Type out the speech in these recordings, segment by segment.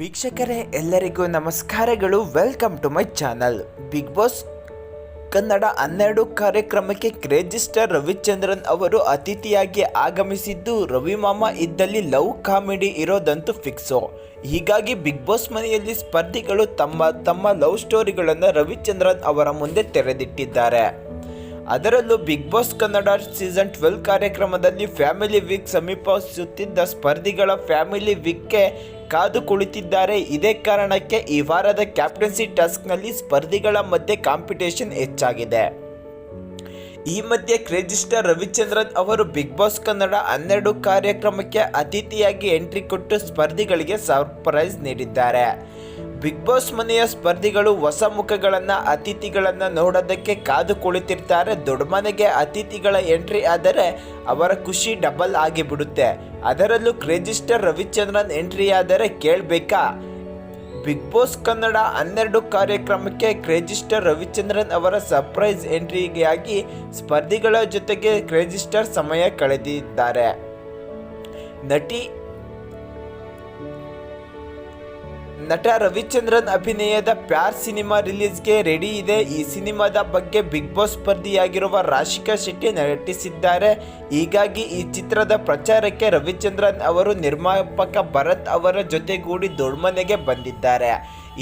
ವೀಕ್ಷಕರೇ, ಎಲ್ಲರಿಗೂ ನಮಸ್ಕಾರಗಳು. Welcome to my channel big boss Kannada ಹನ್ನೆರಡು ಕಾರ್ಯಕ್ರಮಕ್ಕೆ ಕ್ರೇಜಿಸ್ಟರ್ ರವಿಚಂದ್ರನ್ ಅವರು ಅತಿಥಿಯಾಗಿ ಆಗಮಿಸಿದ್ದು, ರವಿ ಮಾಮ ಇದ್ದಲ್ಲಿ ಲವ್ ಕಾಮಿಡಿ ಇರೋದಂತೂ ಫಿಕ್ಸೋ ಹೀಗಾಗಿ ಬಿಗ್ ಬಾಸ್ ಮನೆಯಲ್ಲಿ ಸ್ಪರ್ಧಿಗಳು ತಮ್ಮ ತಮ್ಮ ಲವ್ ಸ್ಟೋರಿಗಳನ್ನು ರವಿಚಂದ್ರನ್ ಅವರ ಮುಂದೆ ತೆರೆದಿಟ್ಟಿದ್ದಾರೆ. ಅದರಲ್ಲೂ Big Boss Kannada season twelve ಕಾರ್ಯಕ್ರಮದಲ್ಲಿ ಫ್ಯಾಮಿಲಿ ವೀಕ್ ಸಮೀಪಿಸುತ್ತಿದ್ದ ಸ್ಪರ್ಧಿಗಳ ಫ್ಯಾಮಿಲಿ ವೀಕ್ಗೆ ಕಾದು ಕುಳಿತಿದ್ದಾರೆ. ಇದೇ ಕಾರಣಕ್ಕೆ ಈ ವಾರದ ಕ್ಯಾಪ್ಟನ್ಸಿ ಟಾಸ್ಕ್ನಲ್ಲಿ ಸ್ಪರ್ಧಿಗಳ ಮಧ್ಯೆ ಕಾಂಪಿಟೇಷನ್ ಹೆಚ್ಚಾಗಿದೆ. ಈ ಮಧ್ಯೆ ಕ್ರೇಜಿಸ್ಟರ್ ರವಿಚಂದ್ರನ್ ಅವರು ಬಿಗ್ ಬಾಸ್ ಕನ್ನಡ ಹನ್ನೆರಡು ಕಾರ್ಯಕ್ರಮಕ್ಕೆ ಅತಿಥಿಯಾಗಿ ಎಂಟ್ರಿ ಕೊಟ್ಟು ಸ್ಪರ್ಧಿಗಳಿಗೆ ಸರ್ಪ್ರೈಸ್ ನೀಡಿದ್ದಾರೆ. ಬಿಗ್ ಬಾಸ್ ಮನೆಯ ಸ್ಪರ್ಧಿಗಳು ಹೊಸ ಮುಖಗಳನ್ನು, ಅತಿಥಿಗಳನ್ನು ನೋಡೋದಕ್ಕೆ ಕಾದು ಕುಳಿತಿರ್ತಾರೆ. ದೊಡ್ಡ ಮನೆಗೆ ಅತಿಥಿಗಳ ಎಂಟ್ರಿ ಆದರೆ ಅವರ ಖುಷಿ ಡಬಲ್ ಆಗಿಬಿಡುತ್ತೆ. ಅದರಲ್ಲೂ ಕ್ರೇಜಿಸ್ಟರ್ ರವಿಚಂದ್ರನ್ ಎಂಟ್ರಿ ಆದರೆ ಕೇಳಬೇಕಾ? ಬಿಗ್ ಬಾಸ್ ಕನ್ನಡ ಹನ್ನೆರಡು ಕಾರ್ಯಕ್ರಮಕ್ಕೆ ಕ್ರೇಜಿಸ್ಟರ್ ರವಿಚಂದ್ರನ್ ಅವರ ಸರ್ಪ್ರೈಸ್ ಎಂಟ್ರಿಗಾಗಿ ಸ್ಪರ್ಧಿಗಳ ಜೊತೆಗೆ ಕ್ರೇಜಿಸ್ಟರ್ ಸಮಯ ಕಳೆದಿದ್ದಾರೆ. ನಟಿ ನಟ ರವಿಚಂದ್ರನ್ ಅಭಿನಯದ ಪ್ಯಾರ್ ಸಿನಿಮಾ ರಿಲೀಸ್ಗೆ ರೆಡಿ ಇದೆ. ಈ ಸಿನಿಮಾದ ಬಗ್ಗೆ ಬಿಗ್ ಬಾಸ್ ಸ್ಪರ್ಧಿಯಾಗಿರುವ ರಾಶಿಕಾ ಶೆಟ್ಟಿ ನಟಿಸಿದ್ದಾರೆ. ಹೀಗಾಗಿ ಈ ಚಿತ್ರದ ಪ್ರಚಾರಕ್ಕೆ ರವಿಚಂದ್ರನ್ ಅವರು ನಿರ್ಮಾಪಕ ಭರತ್ ಅವರ ಜೊತೆಗೂಡಿ ದೊಡ್ಮನೆಗೆ ಬಂದಿದ್ದಾರೆ.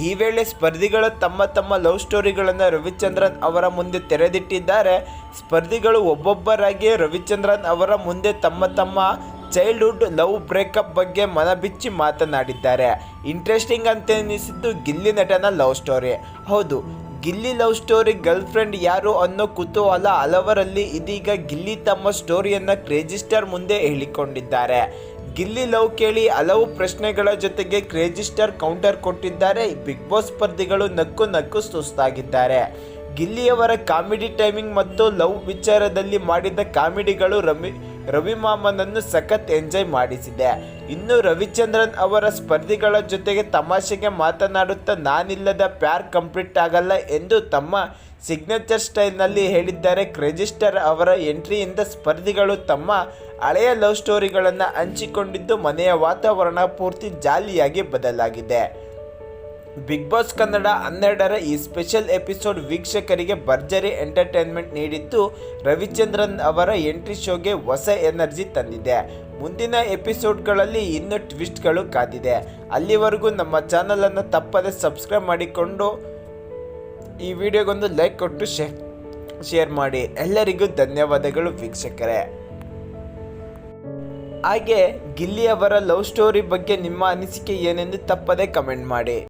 ಈ ವೇಳೆ ಸ್ಪರ್ಧಿಗಳು ತಮ್ಮ ತಮ್ಮ ಲವ್ ಸ್ಟೋರಿಗಳನ್ನು ರವಿಚಂದ್ರನ್ ಅವರ ಮುಂದೆ ತೆರೆದಿಟ್ಟಿದ್ದಾರೆ. ಸ್ಪರ್ಧಿಗಳು ಒಬ್ಬೊಬ್ಬರಾಗಿ ರವಿಚಂದ್ರನ್ ಅವರ ಮುಂದೆ ತಮ್ಮ ತಮ್ಮ ಚೈಲ್ಡ್ಹುಡ್ ಲವ್ ಬ್ರೇಕಪ್ ಬಗ್ಗೆ ಮನಬಿಚ್ಚಿ ಮಾತನಾಡಿದ್ದಾರೆ. ಇಂಟ್ರೆಸ್ಟಿಂಗ್ ಅಂತ ಎನಿಸಿದ್ದು ಗಿಲ್ಲಿ ನಟನ ಲವ್ ಸ್ಟೋರಿ ಹೌದು, Gilli love story girlfriend ಯಾರು ಅನ್ನೋ ಕುತೂಹಲ ಹಲವರಲ್ಲಿ ಇದೀಗ ಗಿಲ್ಲಿ ತಮ್ಮ ಸ್ಟೋರಿಯನ್ನು ಕ್ರೇಜಿಸ್ಟರ್ ಮುಂದೆ ಹೇಳಿಕೊಂಡಿದ್ದಾರೆ. ಗಿಲ್ಲಿ ಲವ್ ಕೇಳಿ ಹಲವು ಪ್ರಶ್ನೆಗಳ ಜೊತೆಗೆ ಕ್ರೇಜಿಸ್ಟರ್ ಕೌಂಟರ್ ಕೊಟ್ಟಿದ್ದಾರೆ. ಬಿಗ್ ಬಾಸ್ ಸ್ಪರ್ಧಿಗಳು ನಕ್ಕು ನಕ್ಕು ಸುಸ್ತಾಗಿದ್ದಾರೆ. ಗಿಲ್ಲಿಯವರ ಕಾಮಿಡಿ ಟೈಮಿಂಗ್ ಮತ್ತು ಲವ್ ವಿಚಾರದಲ್ಲಿ ಮಾಡಿದ ಕಾಮಿಡಿಗಳು ರವಿ ರವಿ ಮಾಮನನ್ನು ಸಖತ್ ಎಂಜಾಯ್ ಮಾಡಿಸಿದೆ. ಇನ್ನು ರವಿಚಂದ್ರನ್ ಅವರ ಸ್ಪರ್ಧಿಗಳ ಜೊತೆಗೆ ತಮಾಷೆಗೆ ಮಾತನಾಡುತ್ತಾ ನಾನಿಲ್ಲದ ಪ್ಯಾರ್ ಕಂಪ್ಲೀಟ್ ಆಗಲ್ಲ ಎಂದು ತಮ್ಮ ಸಿಗ್ನೇಚರ್ ಸ್ಟೈಲ್ನಲ್ಲಿ ಹೇಳಿದ್ದಾರೆ. ಕ್ರೆಜಿಸ್ಟರ್ ಅವರ ಎಂಟ್ರಿಯಿಂದ ಸ್ಪರ್ಧಿಗಳು ತಮ್ಮ ಹಳೆಯ ಲವ್ ಸ್ಟೋರಿಗಳನ್ನು ಹಂಚಿಕೊಂಡಿದ್ದು ಮನೆಯ ವಾತಾವರಣ ಪೂರ್ತಿ ಜಾಲಿಯಾಗಿ ಬದಲಾಗಿದೆ. ಬಿಗ್ ಬಾಸ್ ಕನ್ನಡ ಹನ್ನೆರಡರ ಈ ಸ್ಪೆಷಲ್ ಎಪಿಸೋಡ್ ವೀಕ್ಷಕರಿಗೆ ಭರ್ಜರಿ ಎಂಟರ್ಟೈನ್ಮೆಂಟ್ ನೀಡಿದ್ದು ರವಿಚಂದ್ರನ್ ಅವರ ಎಂಟ್ರಿ ಶೋಗೆ ಹೊಸ ಎನರ್ಜಿ ತಂದಿದೆ. ಮುಂದಿನ ಎಪಿಸೋಡ್ಗಳಲ್ಲಿ ಇನ್ನೂ ಟ್ವಿಸ್ಟ್ಗಳು ಕಾದಿದೆ. ಅಲ್ಲಿವರೆಗೂ ನಮ್ಮ ಚಾನಲನ್ನು ತಪ್ಪದೆ ಸಬ್ಸ್ಕ್ರೈಬ್ ಮಾಡಿಕೊಂಡು ಈ ವಿಡಿಯೋಗೊಂದು ಲೈಕ್ ಕೊಟ್ಟು ಶೇ, ಶೇರ್ ಮಾಡಿ. ಎಲ್ಲರಿಗೂ ಧನ್ಯವಾದಗಳು ವೀಕ್ಷಕರೇ. ಹಾಗೆ ಗಿಲ್ಲಿ ಅವರ ಲವ್ ಸ್ಟೋರಿ ಬಗ್ಗೆ ನಿಮ್ಮ ಅನಿಸಿಕೆ ಏನೆಂದು ತಪ್ಪದೆ ಕಮೆಂಟ್ ಮಾಡಿ.